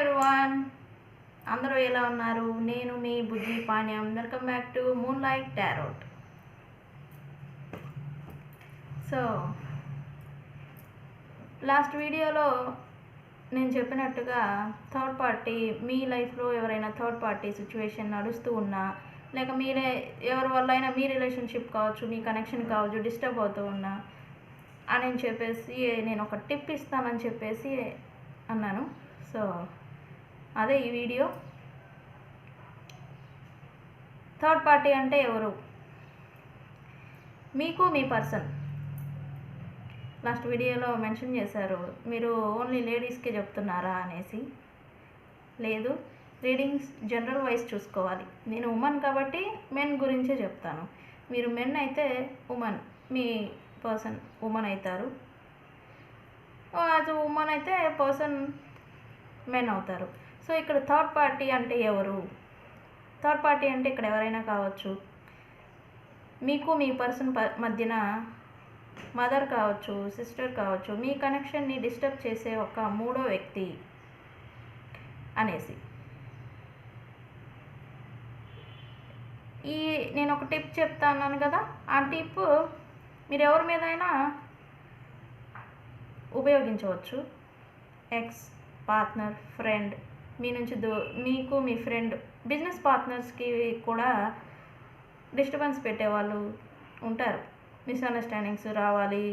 Everyone అందరూ ఎలా ఉన్నారు? నేను మీ Buddhi Panyam. Welcome back to moon light tarot so last వీడియోలో నేను చెప్పినట్టుగా థర్డ్ పార్టీ మీ లైఫ్లో ఎవరైనా థర్డ్ పార్టీ సిచ్యువేషన్ నడుస్తూ ఉన్నా లేక మీరే ఎవరి వల్ల అయినా మీ రిలేషన్షిప్ కావచ్చు మీ కనెక్షన్ కావచ్చు డిస్టర్బ్ అవుతూ ఉన్నా అని చెప్పేసి నేను ఒక టిప్ ఇస్తానని చెప్పేసి అన్నాను. సో అదే ఈ వీడియో. థర్డ్ పార్టీ అంటే ఎవరు? మీకు మీ పర్సన్. లాస్ట్ వీడియోలో మెన్షన్ చేశారు మీరు ఓన్లీ లేడీస్కే చెప్తున్నారా అనేసి. లేదు రీడింగ్స్ జనరల్ వైజ్ చూసుకోవాలి. నేను ఉమెన్ కాబట్టి మెన్ గురించే చెప్తాను. మీరు మెన్ అయితే ఉమెన్ మీ పర్సన్ ఉమెన్ అవుతారు. అది ఉమెన్ అయితే పర్సన్ మెన్ అవుతారు. సో ఇక్కడ థర్డ్ పార్టీ అంటే ఎవరు? థర్డ్ పార్టీ అంటే ఇక్కడ ఎవరైనా కావచ్చు. మీకు మీ పర్సన్ ప మధ్యన మదర్ కావచ్చు సిస్టర్ కావచ్చు మీ కనెక్షన్ని డిస్టర్బ్ చేసే ఒక మూడో వ్యక్తి అనేసి. ఈ నేను ఒక టిప్ చెప్తా అన్నాను కదా? ఆ టిప్ మీరు ఎవరి మీదైనా ఉపయోగించవచ్చు. ఎక్స్ పార్ట్నర్ ఫ్రెండ్ మీ నుంచి దూ మీకు మీ ఫ్రెండ్ బిజినెస్ పార్ట్నర్స్కి కూడా డిస్టర్బెన్స్ పెట్టేవాళ్ళు ఉంటారు. మిస్అండర్స్టాండింగ్స్ రావాలి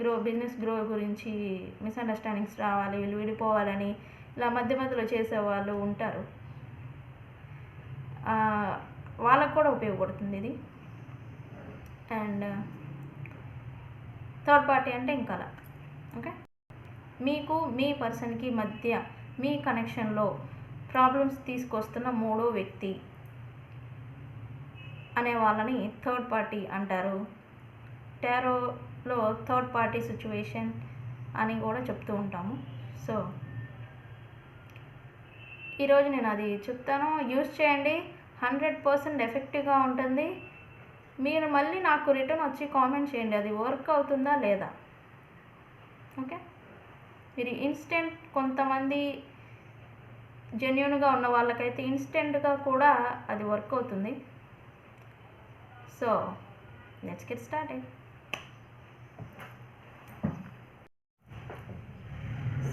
గ్రో బిజినెస్ గ్రో గురించి మిస్అండర్స్టాండింగ్స్ రావాలి వీళ్ళు విడిపోవాలని ఇలా మధ్య మధ్యలో చేసేవాళ్ళు ఉంటారు. వాళ్ళకు కూడా ఉపయోగపడుతుంది ఇది. అండ్ థర్డ్ పార్టీ అంటే ఇంకా అలా ఓకే? మీకు మీ పర్సన్కి మధ్య మీ కనెక్షన్లో ప్రాబ్లమ్స్ తీసుకొస్తున్న మూడో వ్యక్తి అనే వాళ్ళని థర్డ్ పార్టీ అంటారు. టారోలో థర్డ్ పార్టీ సిచ్యువేషన్ అని కూడా చెప్తూ ఉంటాము. సో ఈరోజు నేను అది చెప్తాను. యూజ్ చేయండి. హండ్రెడ్ పర్సెంట్ ఎఫెక్టివ్గా ఉంటుంది. మీరు మళ్ళీ నాకు రిటర్న్ వచ్చి కామెంట్ చేయండి. అది వర్క్ అవుతుందా లేదా? ఓకే? మీరు ఇన్స్టెంట్ కొంతమంది జెన్యున్గా ఉన్న వాళ్ళకైతే ఇన్స్టెంట్గా కూడా అది వర్క్ అవుతుంది. So let's get start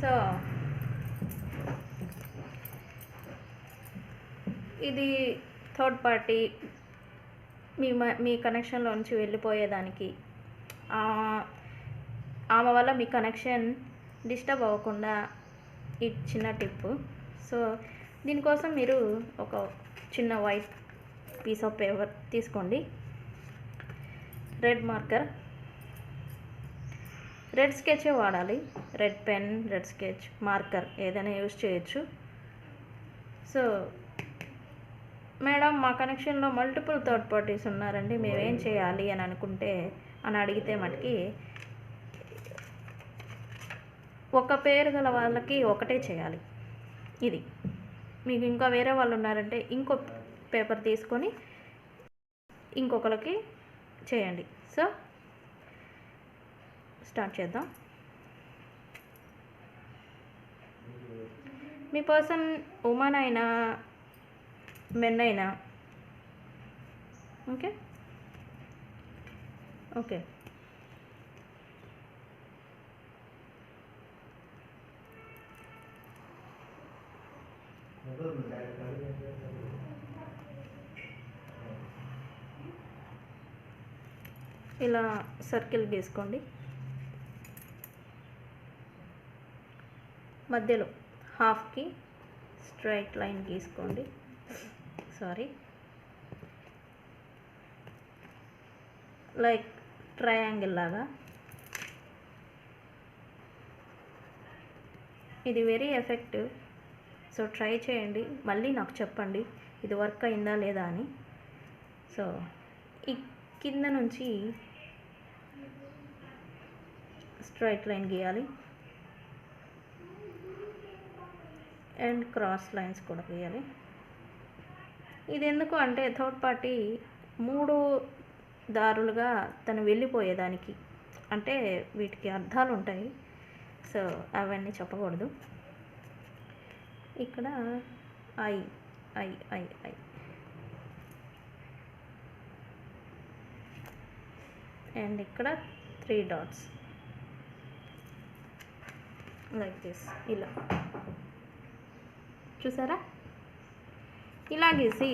so ఇది థర్డ్ పార్టీ మీ మ- మీ కనెక్షన్లో నుంచి వెళ్ళిపోయేదానికి. ఆమె వల్ల మీ కనెక్షన్ డిస్టర్బ్ అవ్వకుండా ఈ చిన్న టిప్. సో దీనికోసం మీరు ఒక చిన్న వైట్ పీస్ ఆఫ్ పేపర్ తీసుకోండి. Red marker. రెడ్ స్కెచే వాడాలి. Red pen red sketch marker ఏదైనా యూజ్ చేయొచ్చు. సో మేడం మా కనెక్షన్లో మల్టిపుల్ థర్డ్ పార్టీస్ ఉన్నారండి. మేమేం చేయాలి అని అనుకుంటే అని అడిగితే మటుకి ఒక పేరు గల వాళ్ళకి ఒకటే చేయాలి. ఇది. మీకు ఇంకా వేరే వాళ్ళు ఉన్నారంటే ఇంకో పేపర్ తీసుకొని ఇంకొకరికి చేయండి. సో స్టార్ట్ చేద్దాం. మీ పర్సన్ ఉమెన్ అయినా మెన్ అయినా ఓకే? ఓకే. ఇలా సర్కిల్ గీసుకోండి. మధ్యలో హాఫ్కి స్ట్రైట్ లైన్ గీసుకోండి. సారీ లైక్ ట్రయాంగిల్ లాగా. ఇది వెరీ ఎఫెక్టివ్ సో ట్రై చేయండి. మళ్ళీ నాకు చెప్పండి. ఇది వర్క్ అయిందా లేదా అని. సో ఈ కింద నుంచి స్ట్రైట్ లైన్ గీయాలి. అండ్ క్రాస్ లైన్స్ కూడా గీయాలి. ఇది ఎందుకు అంటే థర్డ్ పార్టీ మూడు దారులుగా తను వెళ్ళిపోయేదానికి. అంటే వీటికి అర్థాలు ఉంటాయి. సో అవన్నీ చెప్పకూడదు. ఇక్కడ eye eye eye eye. And ఇక్కడ త్రీ డాట్స్ లైక్ దిస్ ఇలా. చూసారా? ఇలా గీసి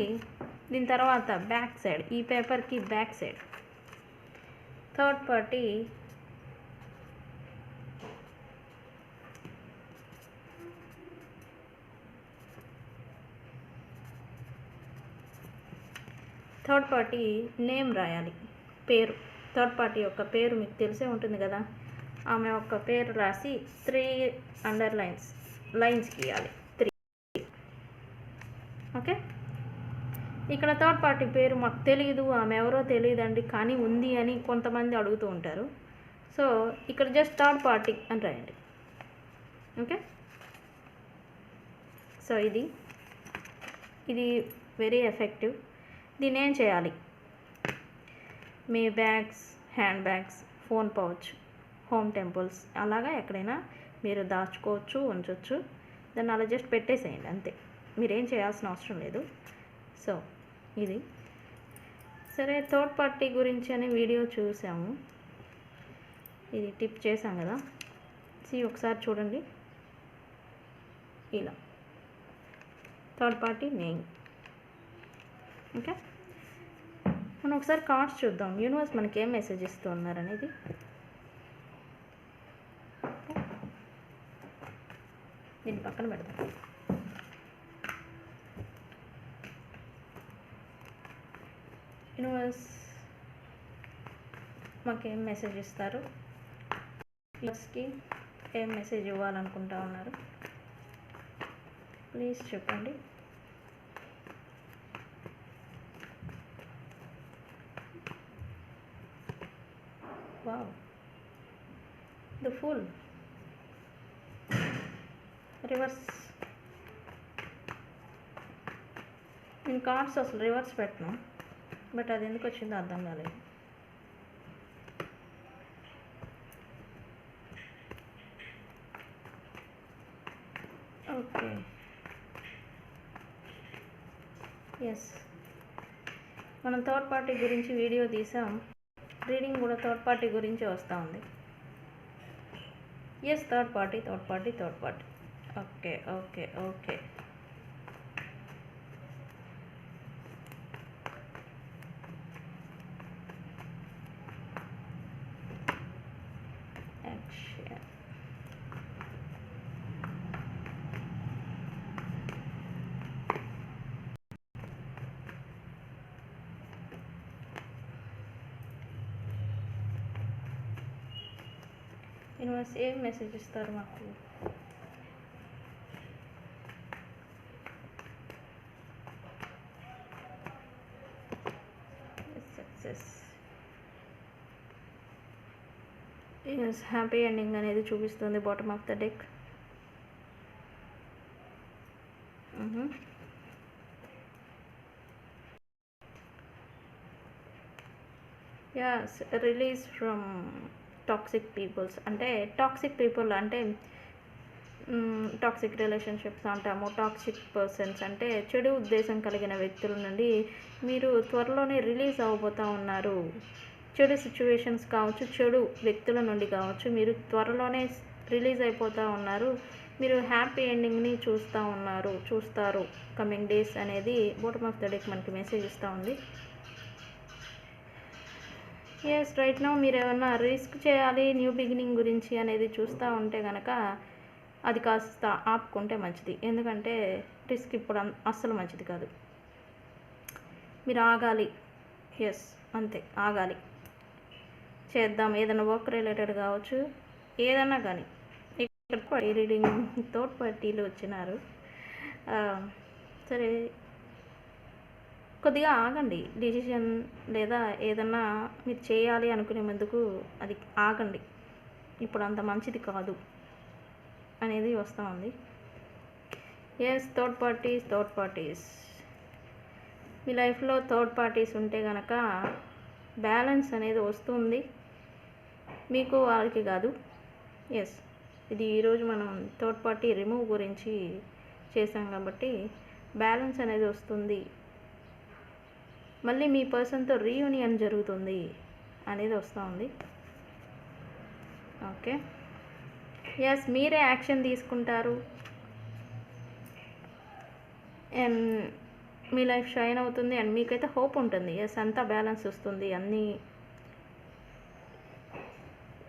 దీని తర్వాత బ్యాక్ సైడ్ ఈ పేపర్కి back side third party third party name రాయాలి. పేరు. థర్డ్ పార్టీ యొక్క పేరు మీకు తెలిసే ఉంటుంది కదా? ఆమె యొక్క పేరు రాసి త్రీ అండర్ లైన్స్ లైన్స్ గీయాలి. త్రీ. ఓకే? ఇక్కడ థర్డ్ పార్టీ పేరు మాకు తెలియదు ఆమె ఎవరో తెలియదండి కానీ ఉంది అని కొంతమంది అడుగుతూ ఉంటారు. సో ఇక్కడ జస్ట్ థర్డ్ పార్టీ అని రాయండి. ఓకే? సో ఇది. ఇది వెరీ ఎఫెక్టివ్. దీన్ని ఏం చేయాలి? మీ bags handbags phone pouch home temples అలాగా ఎక్కడైనా మీరు దాచుకోవచ్చు ఉంచవచ్చు దాన్ని అలా జస్ట్ పెట్టేసేయండి అంతే. మీరేం చేయాల్సిన అవసరం లేదు. సో ఇది. సరే థర్డ్ పార్టీ గురించి అని వీడియో చూసాము. ఇది టిప్ చేసాం కదా. సి ఒకసారి చూడండి. ఇలా. Third party name. ఓకే? మనం ఒకసారి కార్డ్స్ చూద్దాం. యూనివర్స్ మనకి ఏం మెసేజ్ ఇస్తూ ఉన్నారనేది? దీన్ని పక్కన పెడదాం. యూనివర్స్ మాకేం మెసేజ్ ఇస్తారు? ప్లస్కి ఏం మెసేజ్ ఇవ్వాలనుకుంటా ఉన్నారు? ప్లీజ్ చెప్పండి. వావ్. The full. రివర్స్. నేను కార్డ్స్ అసలు రివర్స్ పెట్టను. బట్ అది ఎందుకు వచ్చిందో అర్థం కాలేదు. ఓకే. ఎస్ మనం థర్డ్ పార్టీ గురించి వీడియో తీసాం. రీడింగ్ కూడా థర్డ్ పార్టీ గురించి వస్తూ ఉంది. Yes third party third party third party okay okay okay action universe ఏం మెసేజ్ ఇస్తారు మాకు సక్సెస్ ఎస్ హ్యాపీ ఎండింగ్ అనేది చూపిస్తుంది bottom of the deck as release from toxic peoples అంటే టాక్సిక్ పీపుల్ అంటే టాక్సిక్ రిలేషన్షిప్స్ అంటాము. టాక్సిక్ పర్సన్స్ అంటే చెడు ఉద్దేశం కలిగిన వ్యక్తుల నుండి మీరు త్వరలోనే రిలీజ్ అవబోతూ ఉన్నారు. చెడు సిచ్యువేషన్స్ కావచ్చు చెడు వ్యక్తుల నుండి కావచ్చు మీరు త్వరలోనే రిలీజ్ అయిపోతూ ఉన్నారు. మీరు హ్యాపీ ఎండింగ్ని చూస్తూ ఉన్నారు చూస్తారు. కమింగ్ డేస్ అనేది బోటమ్ ఆఫ్ ద డేకి మనకి మెసేజ్ ఇస్తూ ఉంది. ఎస్ రైట్ నో మీరు ఏమన్నా రిస్క్ చేయాలి న్యూ బిగినింగ్ గురించి అనేది చూస్తూ ఉంటే కనుక అది కాస్త ఆపుకుంటే మంచిది. ఎందుకంటే రిస్క్ ఇప్పుడు అస్సలు మంచిది కాదు. మీరు ఆగాలి. ఎస్ అంతే ఆగాలి. చేద్దాం. ఏదైనా వర్క్ రిలేటెడ్ కావచ్చు. ఏదన్నా కానీ. ఇక్కడ రీడింగ్ థర్డ్ పార్టీలు వచ్చినారు. సరే కొద్దిగా ఆగండి. డిసిషన్ లేదా ఏదన్నా మీరు చేయాలి అనుకునే ముందుకు అది ఆగండి. ఇప్పుడు అంత మంచిది కాదు అనేది వస్తూ ఉంది yes third parties third parties మీ లైఫ్లో థర్డ్ పార్టీస్ ఉంటే కనుక బ్యాలెన్స్ అనేది వస్తుంది. మీకు వాళ్ళకి కాదు. ఎస్ ఇది ఈరోజు మనం థర్డ్ పార్టీ రిమూవ్ గురించి చేశాం కాబట్టి బ్యాలెన్స్ అనేది వస్తుంది. మళ్ళీ మీ పర్సన్తో రీయూనియన్ జరుగుతుంది అనేది వస్తూ ఉంది. ఓకే. ఎస్ మీరే యాక్షన్ తీసుకుంటారు. అండ్ మీ లైఫ్ షైన్ అవుతుంది అండ్ మీకైతే హోప్ ఉంటుంది. ఎస్ అంతా బ్యాలెన్స్ వస్తుంది. అన్నీ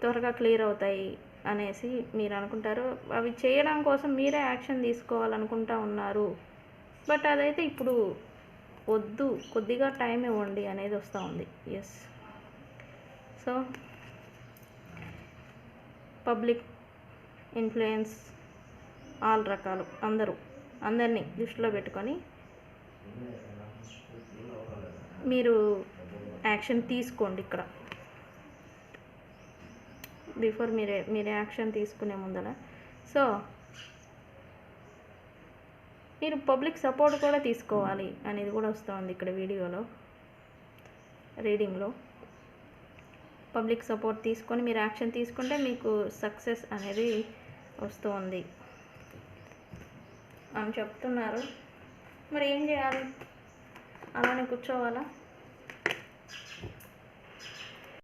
త్వరగా క్లియర్ అవుతాయి అనేసి మీరు అనుకుంటారు. అవి చేయడం కోసం మీరే యాక్షన్ తీసుకోవాలనుకుంటా ఉన్నారు. బట్ అదైతే ఇప్పుడు వద్దు కొద్దిగా టైం ఇవ్వండి అనేది వస్తూ ఉంది. Yes so public influence all రకాలు అందరూ అందరినీ దృష్టిలో పెట్టుకొని మీరు యాక్షన్ తీసుకోండి ఇక్కడ. బిఫోర్ మీరే మీరు యాక్షన్ తీసుకునే ముందర సో మీరు పబ్లిక్ సపోర్ట్ కూడా తీసుకోవాలి అనేది కూడా వస్తుంది ఇక్కడ వీడియోలో రీడింగ్లో. పబ్లిక్ సపోర్ట్ తీసుకొని మీరు యాక్షన్ తీసుకుంటే మీకు సక్సెస్ అనేది వస్తుంది. అని చెప్తున్నారు. మరి ఏం చేయాలి? అలానే కూర్చోవాలా?